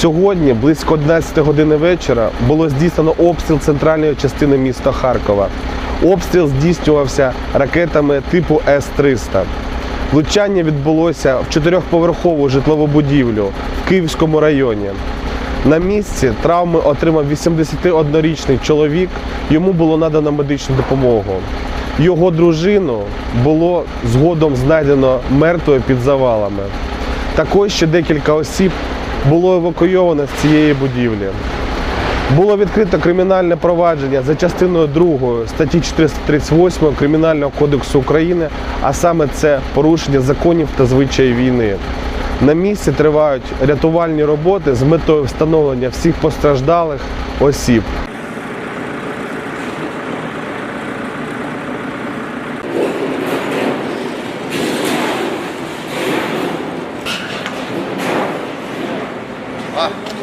Сьогодні, близько 11 години вечора, було здійснено обстріл центральної частини міста Харкова. Обстріл здійснювався ракетами типу С-300. Влучання відбулося в чотирьохповерхову житлову будівлю в Київському районі. На місці травми отримав 81-річний чоловік. Йому було надано медичну допомогу. Його дружину було згодом знайдено мертвою під завалами. Також ще декілька осіб було евакуйовано з цієї будівлі. Було відкрито кримінальне провадження за частиною 2 статті 438 Кримінального кодексу України, а саме це порушення законів та звичаїв війни. На місці тривають рятувальні роботи з метою встановлення всіх постраждалих осіб. あ